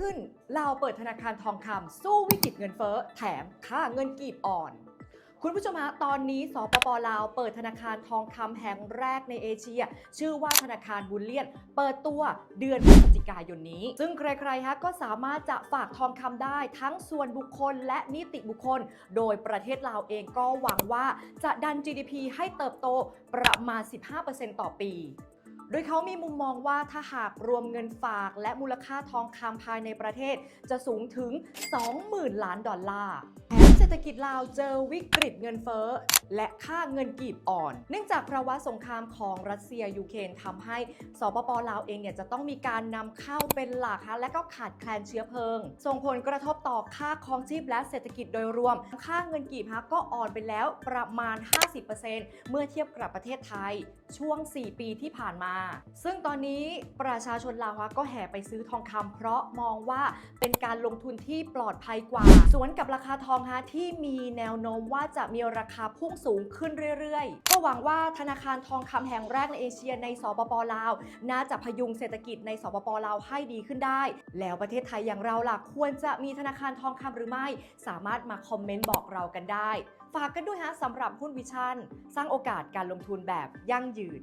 ขึ้นลาวเปิดธนาคารทองคำสู้วิกฤตเงินเฟ้อแถมค่าเงินกีบอ่อน คุณผู้ชมฮะตอนนี้สปปลาวเปิดธนาคารทองคำแห่งแรกในเอเชีย ชื่อว่าธนาคารบุญเลียน เปิดตัวเดือนพฤศจิกายนนี้ ซึ่งใครๆฮะก็สามารถจะฝากทองคำได้ทั้งส่วนบุคคลและนิติบุคคล โดยประเทศลาวเองก็หวังว่าจะดัน GDP ให้เติบโตประมาณ 15%ต่อปี โดยเขามีมุมมองว่าถ้าหากรวมเงินฝาก และมูลค่าทองคำภายในประเทศ จะสูงถึง 20,000 ล้านดอลลาร์ เศรษฐกิจลาวเจอวิกฤตเงินเฟ้อ และค่าเงินกีบอ่อน เนื่องจากภาวะสงครามของรัสเซียยูเครนทำให้สปปลาวเองเนี่ยจะต้องมีการนำเข้าเป็นหลักฮะและก็ขาดแคลนเชื้อเพลิง ส่งผลกระทบต่อค่าครองชีพและเศรษฐกิจโดยรวม ค่าเงินกีบฮะก็อ่อนไปแล้วประมาณ 50%เมื่อเทียบกับประเทศไทยช่วง 4 ปีที่ผ่านมา ซึ่งตอนนี้ประชาชนลาวฮะก็แห่ไปซื้อทองคำเพราะมองว่าเป็นการลงทุนที่ปลอดภัยกว่า สวนกับราคาทองฮะที่มีแนวโน้มว่าจะมีราคาพุ่งสูงขึ้นเรื่อยๆ ก็หวังว่าธนาคารทองคำแห่งแรกในเอเชียในสปปลาว น่าจะพยุงเศรษฐกิจในสปปลาวให้ดีขึ้นได้ แล้วประเทศไทยอย่างเราล่ะควรจะมีธนาคารทองคำหรือไม่ สามารถมาคอมเมนต์บอกเรากันได้ ฝากกันด้วยฮะสำหรับหุ้นวิชั่น สร้างโอกาสการลงทุนแบบยั่งยืน